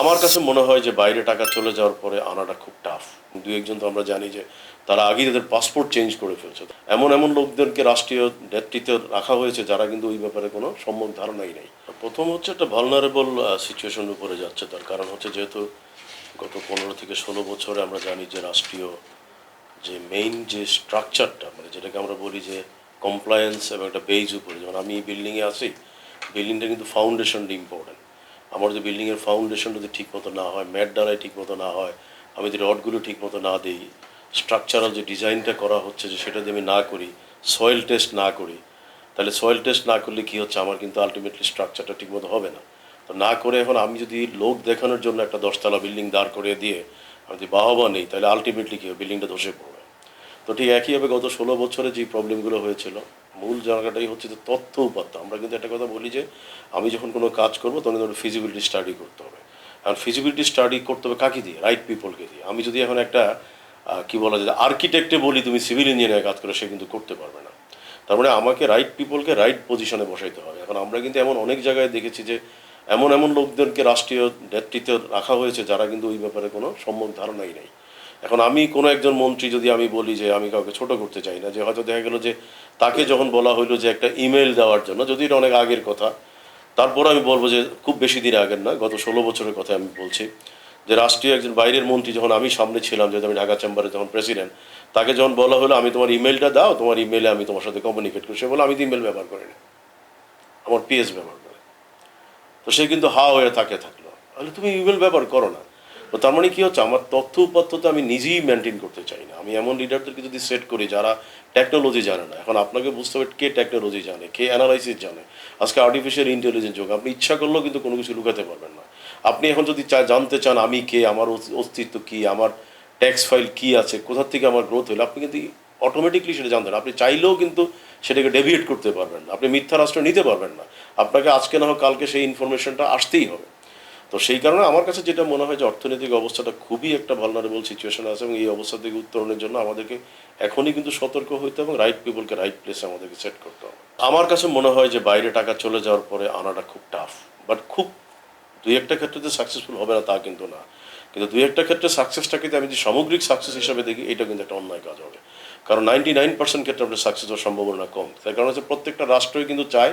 আমার কাছে মনে হয় যে বাইরে টাকা চলে যাওয়ার পরে আনাটা খুব টাফ দু একজন তো আমরা জানি যে তারা আগেই তাদের পাসপোর্ট চেঞ্জ করে ফেলছে। এমন এমন লোকদেরকে রাষ্ট্রীয় নেতৃত্বে রাখা হয়েছে যারা কিন্তু ওই ব্যাপারে কোনো সম্যক ধারণাই নেই। প্রথম হচ্ছে একটা ভালনারেবল সিচুয়েশনের উপরে যাচ্ছে তার। কারণ হচ্ছে যেহেতু গত পনেরো থেকে ষোলো বছরে আমরা জানি যে রাষ্ট্রীয় যে মেইন যে স্ট্রাকচারটা মানে যেটাকে আমরা বলি যে কমপ্লায়েন্স এবং একটা বেজ উপরে। যেমন আমি এই বিল্ডিংয়ে আছি বিল্ডিংটা কিন্তু ফাউন্ডেশনটা ইম্পর্টেন্ট আমার যদি বিল্ডিংয়ের ফাউন্ডেশন যদি ঠিক মতো না হয় ম্যাট ডালাই ঠিক মতো না হয়, আমি যদি রডগুলো ঠিক মতো না দিই স্ট্রাকচারাল যে ডিজাইনটা করা হচ্ছে যে সেটা যদি আমি না করি সয়েল টেস্ট না করি, তাহলে সয়েল টেস্ট না করলে কী হচ্ছে? আমার কিন্তু আলটিমেটলি স্ট্রাকচারটা ঠিকমতো হবে না। তো না করে এখন আমি যদি লোক দেখানোর জন্য একটা দশতলা বিল্ডিং দাঁড় করিয়ে দিয়ে আমি যদি বাহবা নেই, তাহলে আলটিমেটলি কী হবে? বিল্ডিংটা ধসে পড়বে। তো ঠিক একইভাবে গত ষোলো বছরে যে প্রবলেমগুলো হয়েছিল মূল জায়গাটাই হচ্ছে যে তথ্য উপাত্ত। আমরা কিন্তু একটা কথা বলি যে, আমি যখন কোনো কাজ করব, তখন কিন্তু ফিজিবিলিটি স্টাডি করতে হবে। আর ফিজিবিলিটি স্টাডি করতে হবে কাকে দিয়ে? রাইট পিপলকে দিয়ে। আমি যদি এখন একটা কি বলা যায় আর্কিটেক্টে বলি, তুমি সিভিল ইঞ্জিনিয়ার কাজ করে, সে কিন্তু করতে পারবে না। তার মানে আমাকে রাইট পিপলকে রাইট পজিশনে বসাইতে হবে। এখন আমরা কিন্তু এমন অনেক জায়গায় দেখেছি যে, এমন এমন লোকদেরকে রাষ্ট্রীয় নেতৃত্বে রাখা হয়েছে, যারা কিন্তু ওই ব্যাপারে কোনো সম্যক ধারণাই নেই। এখন আমি কোনো একজন মন্ত্রী যদি আমি বলি যে আমি কাউকে ছোট করতে চাই না, যে হয়তো দেখা গেল যে তাকে যখন বলা হইল যে একটা ইমেল দেওয়ার জন্য, যদি এটা অনেক আগের কথা, তারপর আমি বলব যে খুব বেশি দিন আগের না, গত ষোলো বছরের কথা আমি বলছি, যে রাষ্ট্রীয় একজন বাইরের মন্ত্রী যখন আমি সামনে ছিলাম, যেহেতু আমি ঢাকা চেম্বারে যখন প্রেসিডেন্ট তাকে যখন বলা হলো, আমি তোমার ইমেলটা দাও, তোমার ইমেলে আমি তোমার সাথে কমিউনিকেট করি। সে বলে আমি তো ইমেল ব্যবহার করি না, আমার পিএস ব্যবহার করে। তো সে কিন্তু হা হয়ে থাকে থাকল। তাহলে তুমি ইমেল ব্যবহার করো না। তো তার মানে কী হচ্ছে? আমার তথ্য উপাত্ত তো আমি নিজেই মেনটেন করতে চাই না। আমি এমন লিডারদেরকে যদি সেট করি যারা টেকনোলজি জানে না, এখন আপনাকে বুঝতে হবে কে টেকনোলজি জানে, কে অ্যানালাইসিস জানে। আজকে আর্টিফিশিয়াল ইন্টেলিজেন্স যোগ, আপনি ইচ্ছা করলেও কিন্তু কোনো কিছু লুকাতে পারবেন না। আপনি এখন যদি চা জানতে চান আমি কে, আমার অস্তিত্ব কি, আমার ট্যাক্স ফাইল কি আছে কোথার থেকে আমার গ্রোথ হলো, আপনি কিন্তু অটোমেটিকলি সেটা জানতেন আপনি চাইলেও কিন্তু সেটাকে ডেভিয়েট করতে পারবেন না। আপনি মিথ্যা রাষ্ট্র নিতে পারবেন না। আপনাকে আজকে না হোক কালকে সেই ইনফরমেশনটা আসতেই হবে। তো সেই কারণে আমার কাছে যেটা মনে হয় যে অর্থনৈতিক অবস্থাটা খুবই একটা ভালনারেবল সিচুয়েশন আছে এবং এই অবস্থা থেকে উত্তরণের জন্য আমাদেরকে এখনই কিন্তু সতর্ক হইতে এবং রাইট পিপলকে রাইট প্লেসে আমাদেরকে সেট করতে হবে। আমার কাছে মনে হয় যে বাইরে টাকা চলে যাওয়ার পরে আনাটা খুব টাফ বাট খুব দুই একটা ক্ষেত্রে যে সাকসেসফুল হবে না তা কিন্তু না। কিন্তু দুই একটা ক্ষেত্রে সাকসেসটাকে আমি যদি সামগ্রিক সাকসেস হিসাবে দেখি এটা কিন্তু একটা অন্যায় কাজ হবে। কারণ নাইনটি নাইন পার্সেন্ট ক্ষেত্রে আপনার সাকসেস হওয়ার সম্ভাবনা কম। তার কারণ হচ্ছে প্রত্যেকটা রাষ্ট্রই কিন্তু চায়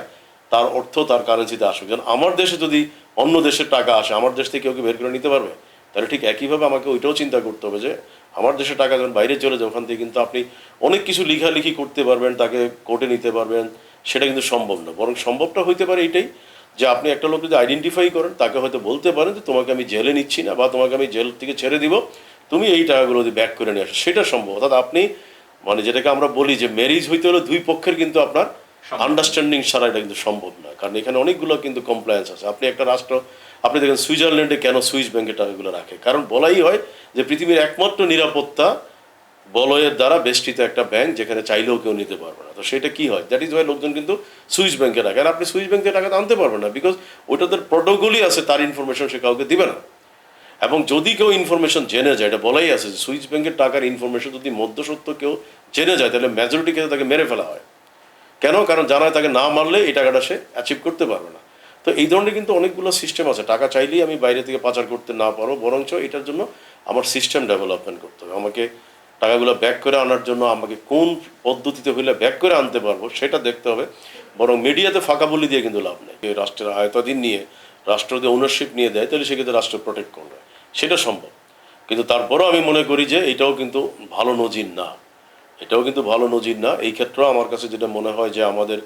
তার অর্থ, তার কারেন্সিতে আসুক। যেমন আমার দেশে যদি অন্য দেশের টাকা আসে, আমার দেশ থেকে কেউ কি বের করে নিতে পারবে? তাহলে ঠিক একইভাবে আমাকে ওইটাও চিন্তা করতে হবে যে, আমার দেশের টাকা যখন বাইরে চলে যায়, ওখান থেকে কিন্তু আপনি অনেক কিছু লিখালিখি করতে পারবেন, তাকে কোর্টে নিতে পারবেন, সেটা কিন্তু সম্ভব না। বরং সম্ভবটা হইতে পারে এইটাই যে, আপনি একটা লোক যদি আইডেন্টিফাই করেন, তাকে হয়তো বলতে পারেন যে, তোমাকে আমি জেলে নিচ্ছি না বা তোমাকে আমি জেল থেকে ছেড়ে দিব। তুমি এই টাকাগুলো যদি ব্যাক করে নিয়ে আসো। সেটা সম্ভব। অর্থাৎ আপনি মানে যেটাকে আমরা বলি যে ম্যারিজ হইতে হলে দুই পক্ষের কিন্তু আপনার আন্ডারস্ট্যান্ডিং ছাড়া এটা কিন্তু সম্ভব না, কারণ এখানে অনেকগুলো কিন্তু কমপ্লায়েন্স আছে। আপনি একটা রাষ্ট্র, আপনি দেখেন সুইজারল্যান্ডে কেন সুইস ব্যাংকে টাকাগুলো রাখে? কারণ বলাই হয় যে পৃথিবীর একমাত্র নিরাপত্তা বলয়ের দ্বারা বেষ্টিত একটা ব্যাংক যেখানে চাইলেও কেউ নিতে পারবে না। তো সেটা কি হয়? দ্যাট ইজ ওয়াই লোকজন কিন্তু সুইস ব্যাংকে রাখে। আর আপনি সুইস ব্যাংকে টাকা আনতে পারবেন না বিকজ ওইটাদের প্রোটোকলই আছে, তার ইনফরমেশন সে কাউকে দিবে না। এবং যদি কেউ ইনফরমেশন জেনে যায়, এটা বলাই আছে যে সুইস ব্যাংকের টাকার ইনফরমেশন যদি মধ্যসত্ত্ব কেউ জেনে যায়, তাহলে মেজরিটি ক্ষেত্রে তাকে মেরে ফেলা হয়। কেন? কারণ জানা হয় তাকে না মারলে এই টাকাটা সে অ্যাচিভ করতে পারবে না। তো এই ধরনের কিন্তু অনেকগুলো সিস্টেম আছে। টাকা চাইলেই আমি বাইরে থেকে পাচার করতে না পারো, বরঞ্চ এটার জন্য আমার সিস্টেম ডেভেলপমেন্ট করতে হবে। আমাকে টাকাগুলো ব্যাক করে আনার জন্য আমাকে কোন পদ্ধতিতে হইলে ব্যাক করে আনতে পারব সেটা দেখতে হবে। বরং মিডিয়াতে ফাঁকা বলি দিয়ে কিন্তু লাভ নেই। রাষ্ট্রের আয়তাধীন নিয়ে রাষ্ট্র যদি ওনারশিপ নিয়ে দেয়, তাহলে সেক্ষেত্রে রাষ্ট্র প্রোটেক্ট করবে। সেটা সম্ভব। কিন্তু তারপরেও আমি মনে করি যে এটাও কিন্তু ভালো নজির না। এটাও কিন্তু ভালো নজির না। এই ক্ষেত্রেও আমার কাছে যেটা মনে হয় যে আমাদের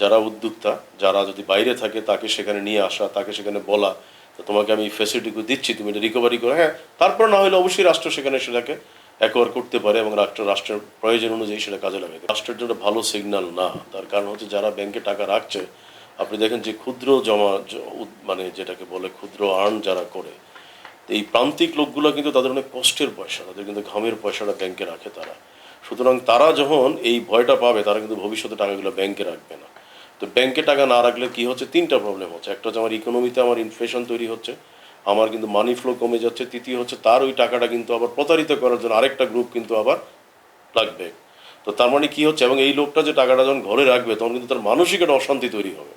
যারা উদ্যোক্তা, যারা যদি বাইরে থাকে তাকে সেখানে নিয়ে আসা, তাকে সেখানে বলা, তো তোমাকে আমি ফেসিলিটিগুলো দিচ্ছি, তুমি এটা রিকভারি করো। হ্যাঁ তারপর না হলে অবশ্যই রাষ্ট্র সেখানে সেটাকে অ্যাকোয়ার করতে পারে এবং রাষ্ট্র, রাষ্ট্রের প্রয়োজন অনুযায়ী সেটা কাজে লাগে রাষ্ট্রের জন্য ভালো সিগন্যাল না। তার কারণ হচ্ছে যারা ব্যাংকে টাকা রাখছে, আপনি দেখেন যে ক্ষুদ্র জমা মানে যেটাকে বলে ক্ষুদ্র আর্ন যারা করে, এই প্রান্তিক লোকগুলো কিন্তু তাদের অনেক কষ্টের পয়সা, তাদের কিন্তু ঘামের পয়সাটা ব্যাংকে রাখে তারা। সুতরাং তারা যখন এই ভয়টা পাবে, তারা কিন্তু ভবিষ্যতে টাকাগুলো ব্যাংকে রাখবে না। তো ব্যাংকে টাকা না রাখলে কি হচ্ছে? তিনটা প্রবলেম হচ্ছে। একটা হচ্ছে আমার ইকোনমিতে আমার ইনফ্লেশন তৈরি হচ্ছে, আমার কিন্তু মানি ফ্লো কমে যাচ্ছে। তৃতীয় হচ্ছে তার ওই টাকাটা কিন্তু আবার প্রতারিত করার জন্য আরেকটা গ্রুপ কিন্তু আবার লাগবে। তো তার মানে কি হচ্ছে? এবং এই লোকটা যে টাকাটা যখন ঘরে রাখবে, তখন কিন্তু তার মানসিক একটা অশান্তি তৈরি হবে।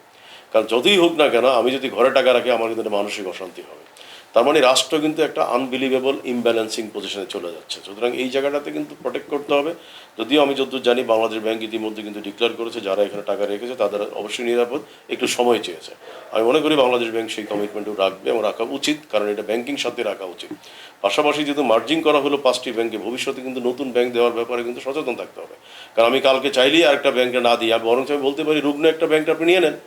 কারণ যতই হোক না কেন, আমি যদি ঘরে টাকা রাখি, আমার কিন্তু একটা মানসিক অশান্তি হবে। তার মানে রাষ্ট্র কিন্তু একটা আনবিলিভেবল ইমব্যালেন্সিং পজিশনে চলে যাচ্ছে। সুতরাং এই জায়গাটাতে কিন্তু প্রোটেক্ট করতে হবে। যদিও আমি যতদূর জানি বাংলাদেশ ব্যাংক ইতিমধ্যে কিন্তু ডিক্লেয়ার করেছে, যারা এখানে টাকা রেখেছে তাদের অবশ্যই নিরাপদ, একটু সময় চেয়েছে। আমি মনে করি বাংলাদেশ ব্যাংক সেই কমিটমেন্টও রাখবে এবং রাখা উচিত, কারণ এটা ব্যাংকিং সাথে রাখা উচিত। পাশাপাশি যেহেতু মার্জিং করা হলো পাঁচটি ব্যাংকে ভবিষ্যতে কিন্তু নতুন ব্যাংক দেওয়ার ব্যাপারে কিন্তু সচেতন থাকতে হবে। কারণ আমি কালকে চাইলেই আরেকটা ব্যাংকে না দিই, আর বরং আমি বলতে পারি, রুগ্ন একটা ব্যাংক আপনি নিয়ে নেন।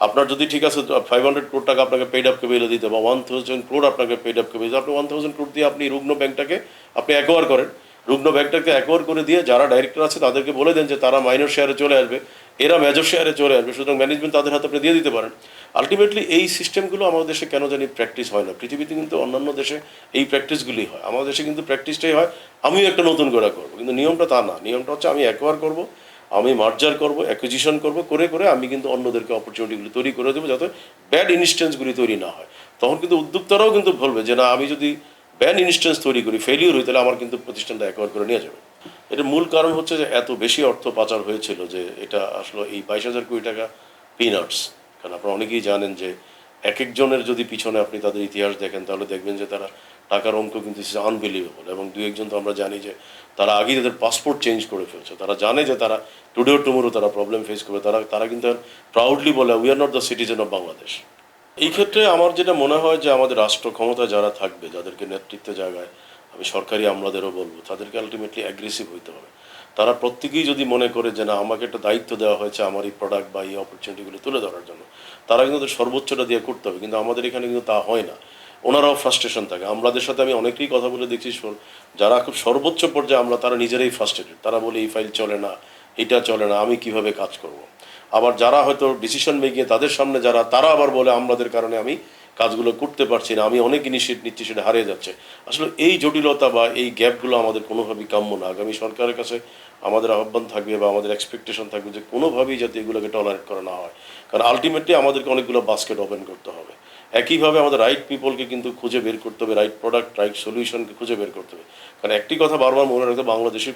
আপনার যদি ঠিক আছে ফাইভ হান্ড্রেড ক্রোড টাকা আপনাকে পেড আপ কেবিলে দিতে বা ওয়ান থাউজেন্ড ক্রোড আপনাকে পেড আপ কেবিল আপনি ওয়ান থাউজেন্ড ক্রোড দিয়ে আপনি রুগ্ন ব্যাংকটাকে আপনি অ্যাকোয়ার করেন। রুগ্ন ব্যাংকটাকে অ্যাকোয়ার করে দিয়ে যারা ডাইরেক্টর আছে, তাদেরকে বলে দেন যে তারা মাইনর শেয়ারে চলে আসবে, এরা মেজর শেয়ারে চলে আসবে, সুতরাং ম্যানেজমেন্ট তাদের হাতে আপনি দিয়ে দিতে পারেন। আলটিমেটলি এই সিস্টেমগুলো আমাদের দেশে কেন জানি প্র্যাকটিস হয় না। পৃথিবীতে কিন্তু অন্যান্য দেশে এই প্র্যাকটিসগুলি হয়। আমাদের দেশে কিন্তু প্র্যাকটিসটাই হয়, আমিও একটা নতুন করে করব। কিন্তু নিয়মটা তা না। নিয়মটা হচ্ছে আমি অ্যাকোয়ার করব আমি মার্জার করব অ্যাকুইজিশন করব, করে করে আমি কিন্তু অন্যদেরকে অপরচুনিটিগুলি তৈরি করে দেবো যাতে ব্যাড ইনস্টেন্সগুলি তৈরি না হয়। তখন কিন্তু উদ্যোক্তারাও কিন্তু বলবে যে, না, আমি যদি ব্যাড ইনস্টেন্স তৈরি করি ফেলিওর হই, তাহলে আমার কিন্তু প্রতিষ্ঠানটা অ্যাকোয়ার করে নিয়ে যাবে। এটার মূল কারণ হচ্ছে যে, এত বেশি অর্থ পাচার হয়েছিল যে, এটা আসলে এই বাইশ হাজার কোটি টাকা পিনাটস কারণ আপনারা অনেকেই জানেন যে এক একজনের যদি পিছনে আপনি তাদের ইতিহাস দেখেন, তাহলে দেখবেন যে তারা টাকার অঙ্ক কিন্তু ইস আনবিলিভেবল এবং দু একজন তো আমরা জানি যে তারা আগেই তাদের পাসপোর্ট চেঞ্জ করে ফেলছে। তারা জানে যে তারা টুডে টুমোরো তারা প্রবলেম ফেস করবে। তারা তারা কিন্তু প্রাউডলি বলে we are not the citizen of Bangladesh এই ক্ষেত্রে আমার যেটা মনে হয় যে আমাদের রাষ্ট্র ক্ষমতা যারা থাকবে, যাদেরকে নেতৃত্ব জায়গায় আমি সরকারি আমলাদেরও বলব, তাদেরকে আলটিমেটলি অ্যাগ্রেসিভ হইতে হবে। তারা প্রত্যেকেই যদি মনে করে যে, না, আমাকে একটা দায়িত্ব দেওয়া হয়েছে আমার এই প্রোডাক্ট বা এই অপরচুনিটিগুলো তুলে ধরার জন্য, তারা কিন্তু সর্বোচ্চটা দিয়ে করতে হবে। কিন্তু আমাদের এখানে কিন্তু তা হয় না। ওনারাও ফ্রাস্ট্রেশন থাকে। আমলাদের সাথে আমি অনেকেই কথা বলে দেখছি যারা খুব সর্বোচ্চ পর্যায়ে আমরা তারা নিজেরাই ফ্রাস্ট্রেটেড তারা বলে, এই ফাইল চলে না, এটা চলে না, আমি কীভাবে কাজ করব। আবার যারা হয়তো ডিসিশন মেকিং তাদের সামনে যারা, তারা আবার বলে, আমলাদের কারণে আমি কাজগুলো করতে পারছি না, আমি অনেক ইনিশিয়েট নিচ্ছি সেটা হারিয়ে যাচ্ছে। আসলে এই জটিলতা বা এই গ্যাপগুলো আমাদের কোনোভাবেই কাম্য না। আগামী সরকারের কাছে আমাদের আহ্বান থাকবে বা আমাদের এক্সপেকটেশন থাকবে যে কোনোভাবেই যাতে এগুলোকে টলারেট করা না হয়। কারণ আলটিমেটলি আমাদেরকে অনেকগুলো বাস্কেট ওপেন করতে হবে। একইভাবে আমাদের রাইট পিপলকে কিন্তু খুঁজে বের করতে হবে রাইট প্রোডাক্ট রাইট সলিউশনকে খুঁজে বের করতে হবে। কারণ একটি কথা বারবার মনে রাখতে বাংলাদেশের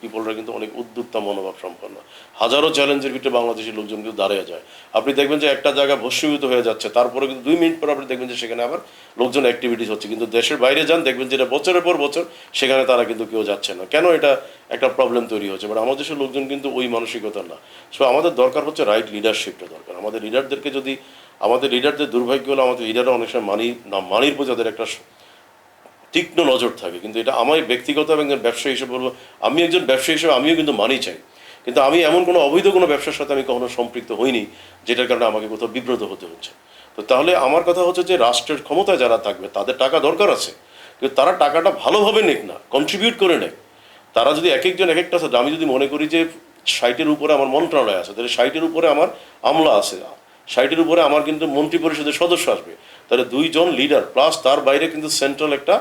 পিপলরা কিন্তু অনেক উদ্যোক্তা মনোভাব সম্পন্ন। হাজারো চ্যালেঞ্জের ভিতরে বাংলাদেশের লোকজন কিন্তু দাঁড়িয়ে যায়। আপনি দেখবেন যে একটা জায়গা ভস্মীভূত হয়ে যাচ্ছে, তারপরে কিন্তু দুই মিনিট পর আপনি দেখবেন যে সেখানে আবার লোকজন অ্যাক্টিভিটিস হচ্ছে। কিন্তু দেশের বাইরে যান, দেখবেন যেটা বছরের পর বছর, সেখানে তারা কিন্তু কেউ যাচ্ছে না। কেন এটা একটা প্রবলেম তৈরি হচ্ছে? বাট আমাদের দেশের লোকজন কিন্তু ওই মানসিকতা না। সো আমাদের দরকার হচ্ছে রাইট লিডারশিপটা দরকার। আমাদের লিডারদেরকে যদি আমাদের লিডারদের দুর্ভাগ্য হলো আমাদের লিডাররা অনেক সময় মানি না মানির প্রতি তাদের একটা তীক্ষ্ণ নজর থাকে। কিন্তু এটা আমার ব্যক্তিগত এবং একজন ব্যবসায়ী হিসেবে বলব আমি একজন ব্যবসায়ী হিসেবে আমিও কিন্তু মানি চাই। কিন্তু আমি এমন কোনো অবৈধ কোনো ব্যবসার সাথে আমি কখনো সম্পৃক্ত হইনি, যেটার কারণে আমাকে কোথাও বিব্রত হতে হচ্ছে। তো তাহলে আমার কথা হচ্ছে যে রাষ্ট্রের ক্ষমতায় যারা থাকবে, তাদের টাকা দরকার আছে। কিন্তু তারা টাকাটা ভালোভাবে নেক না কন্ট্রিবিউট করে নেয় তারা যদি এক একজন এক একটা আমি যদি মনে করি যে সাইটের উপরে আমার মন্ত্রণালয় আছে, তাহলে সাইটের উপরে আমার আমলা আছে। সাইটের উপরে আমার কিন্তু মন্ত্রী পরিষদের সদস্য আসবে। তাহলে দুইজন লিডার প্লাস তার বাইরে কিন্তু সেন্ট্রাল একটা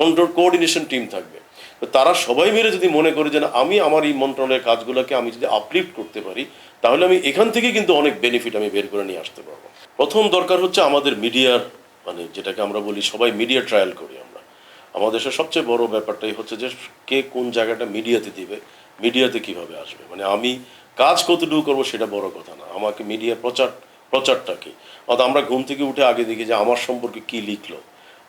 কন্ট্রোল কোঅর্ডিনেশন টিম থাকবে। তো তারা সবাই মিলে যদি মনে করে যে আমি আমার এই মন্ত্রণালয়ের কাজগুলোকে আমি যদি আপলিফ্ট করতে পারি, তাহলে আমি এখান থেকে কিন্তু অনেক বেনিফিট আমি বের করে নিয়ে আসতে পারব। প্রথম দরকার হচ্ছে আমাদের মিডিয়ার মানে যেটাকে আমরা বলি সবাই মিডিয়া ট্রায়াল করি আমরা। আমাদের দেশের সবচেয়ে বড় ব্যাপারটাই হচ্ছে যে কে কোন জায়গাটা মিডিয়াতে দিবে মিডিয়াতে কীভাবে আসবে? মানে আমি কাজ কতটুকু করব সেটা বড় কথা না। আমাকে মিডিয়া প্রচার প্রচারটা কি? অর্থাৎ আমরা ঘুম থেকে উঠে আগে দেখি যে আমার সম্পর্কে কি লিখলো।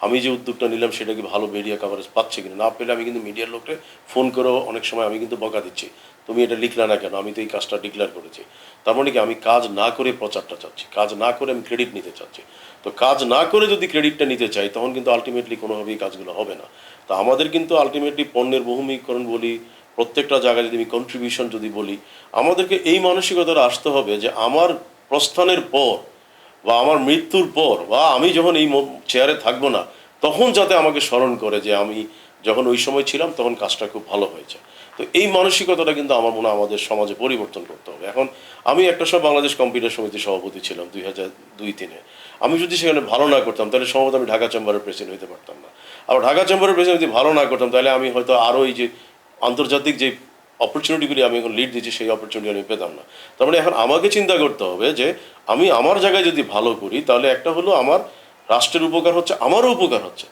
আমি যে উদ্যোগটা নিলাম সেটা কি ভালো মিডিয়া কভারেজ পাচ্ছে কিনা? না পেলে আমি কিন্তু মিডিয়ার লোককে ফোন করেও অনেক সময় আমি কিন্তু বকা দিচ্ছি। তুমি এটা লিখলে না কেন? আমি তো এই কাজটা ডিক্লেয়ার করেছি। তার মানে কি আমি কাজ না করে প্রচারটা চাচ্ছি। কাজ না করে আমি ক্রেডিট নিতে চাচ্ছি। তো কাজ না করে যদি ক্রেডিটটা নিতে চাই, তখন কিন্তু আলটিমেটলি কোনোভাবেই কাজগুলো হবে না। তো আমাদের কিন্তু আলটিমেটলি পণ্যের বহুমীকরণ বলি, প্রত্যেকটা জায়গায় যদি আমি কন্ট্রিবিউশন যদি বলি, আমাদেরকে এই মানসিকতাটা আসতে হবে যে আমার প্রস্থানের পর বা আমার মৃত্যুর পর বা আমি যখন এই চেয়ারে থাকব না, তখন যাতে আমাকে স্মরণ করে যে আমি যখন ওই সময় ছিলাম, তখন কাজটা খুব ভালো হয়েছে। তো এই মানসিকতাটা কিন্তু আমার মনে আমাদের সমাজে পরিবর্তন করতে হবে। এখন আমি একটা সময় বাংলাদেশ কম্পিউটার সমিতির সভাপতি ছিলাম দুই হাজার দুই তিনে আমি যদি সেখানে ভালো না করতাম, তাহলে সম্ভবত আমি ঢাকা চেম্বারের প্রেসিডেন্ট হতে পারতাম না। আবার ঢাকা চেম্বারের প্রেসিডেন্ট যদি ভালো না করতাম, তাহলে আমি হয়তো আরও এই যে আন্তর্জাতিক যে অপরচুনিটিগুলি আমি এখন লিড দিচ্ছি সেই অপরচুনিটি আমি পেতাম না। তার মানে এখন আমাকে চিন্তা করতে হবে যে, আমি আমার জায়গায় যদি ভালো করি, তাহলে একটা হলো আমার রাষ্ট্রের উপকার হচ্ছে, আমারও উপকার হচ্ছে।